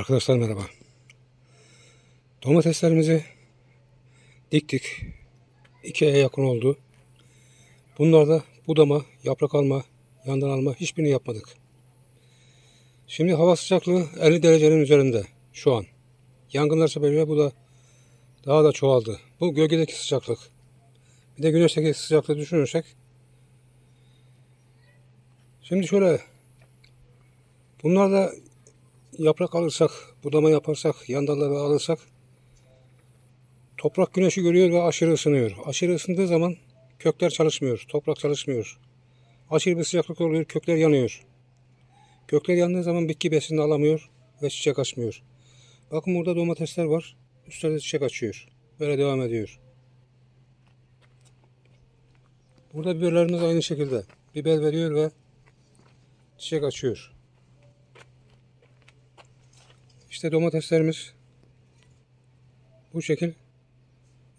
Arkadaşlar merhaba. Domateslerimizi diktik. İki aya yakın oldu. Bunlarda budama, yaprak alma, yandan alma hiçbirini yapmadık. Şimdi hava sıcaklığı 50 derecenin üzerinde şu an. Yangınlar sebebiyle bu da daha da çoğaldı. Bu gölgedeki sıcaklık. Bir de güneşteki sıcaklığı düşünürsek Şimdi şöyle bunlarda yaprak alırsak, budama yaparsak, yan dalları alırsak toprak güneşi görüyor ve aşırı ısınıyor. Aşırı ısındığı zaman kökler çalışmıyor, toprak çalışmıyor. Aşırı bir sıcaklık oluyor, kökler yanıyor. Kökler yandığı zaman bitki besinini alamıyor ve çiçek açmıyor. Bakın burada domatesler var. Üstlerde çiçek açıyor. Böyle devam ediyor. Burada biberlerimiz aynı şekilde. Biber veriyor ve çiçek açıyor. İşte domateslerimiz bu şekil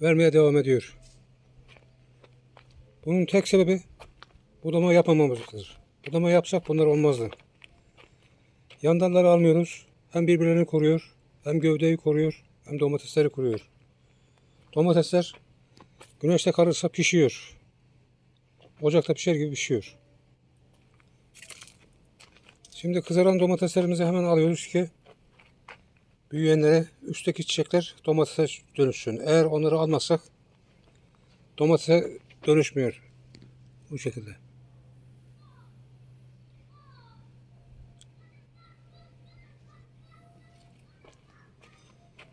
vermeye devam ediyor. Bunun tek sebebi budama yapmamamızdır. Budama yapsak bunlar olmazdı. Yan dalları almıyoruz. Hem birbirlerini koruyor, hem gövdeyi koruyor, hem domatesleri koruyor. Domatesler güneşte kalırsa pişiyor. Ocakta pişer gibi pişiyor. Şimdi kızaran domateslerimizi hemen alıyoruz ki büyüyenlere üstteki çiçekler domatese dönüşsün. Eğer onları almazsak domatese dönüşmüyor. Bu şekilde.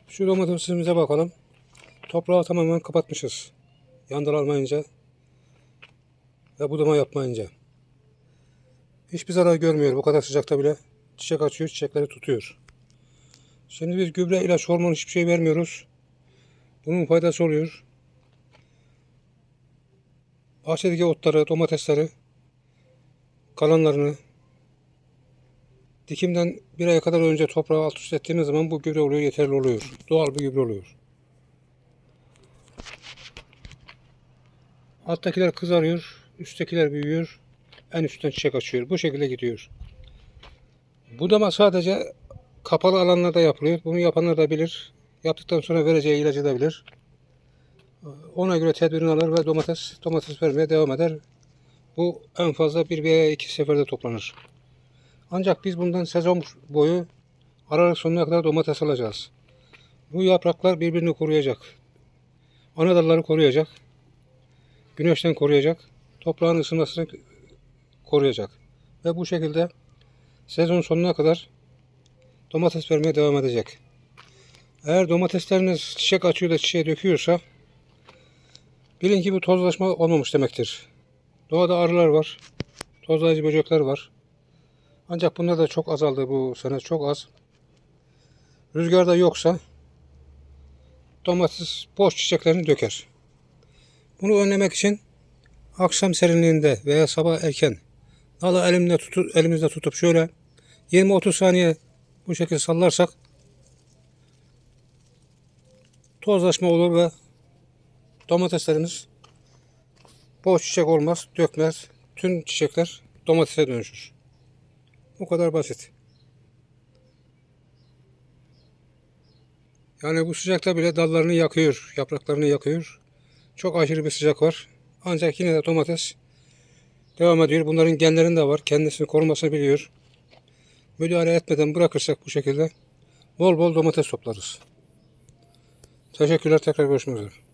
Şu domatesimize bakalım. Toprağı tamamen kapatmışız. Yandan almayınca ve budama yapmayınca. Hiçbir zarar görmüyor. Bu kadar sıcakta bile çiçek açıyor, çiçekleri tutuyor. Şimdi biz gübre, ilaç, hormon hiçbir şey vermiyoruz. Bunun faydası oluyor. Bahçedeki otları, domatesleri, kalanlarını dikimden bir aya kadar önce toprağa alt üst ettiğimiz zaman bu gübre oluyor, yeterli oluyor. Doğal bir gübre oluyor. Alttakiler kızarıyor, üsttekiler büyüyor, en üstten çiçek açıyor. Bu şekilde gidiyor. Budama sadece kapalı alanlarda yapılıyor. Bunu yapanlar da bilir. Yaptıktan sonra vereceği ilacı da bilir. Ona göre tedbirini alır ve domates domates vermeye devam eder. Bu en fazla bir veya iki seferde toplanır. Ancak biz bundan sezon boyu Aralık sonuna kadar domates alacağız. Bu yapraklar birbirini koruyacak. Ana dalları koruyacak. Güneşten koruyacak. Toprağın ısınmasını koruyacak. Ve bu şekilde sezon sonuna kadar domates vermeye devam edecek. Eğer domatesleriniz çiçek açıyor da çiçeğe döküyorsa bilin ki bu tozlaşma olmamış demektir. Doğada arılar var. Tozlayıcı böcekler var. Ancak bunlar da çok azaldı bu sene çok az. Rüzgarda yoksa domates boş çiçeklerini döker. Bunu önlemek için akşam serinliğinde veya sabah erken dalı elimde tutup, elimizde tutup şöyle 20-30 saniye bu şekilde sallarsak tozlaşma olur ve domateslerimiz boş çiçek olmaz, dökmez. Tüm çiçekler domatese dönüşür. Bu kadar basit. Yani bu sıcakta bile dallarını yakıyor, yapraklarını yakıyor. Çok aşırı bir sıcak var. Ancak yine de domates devam ediyor. Bunların genlerinde var. Kendisini korumasını biliyor. Müdahale etmeden bırakırsak bu şekilde bol bol domates toplarız. Teşekkürler. Tekrar görüşmek üzere.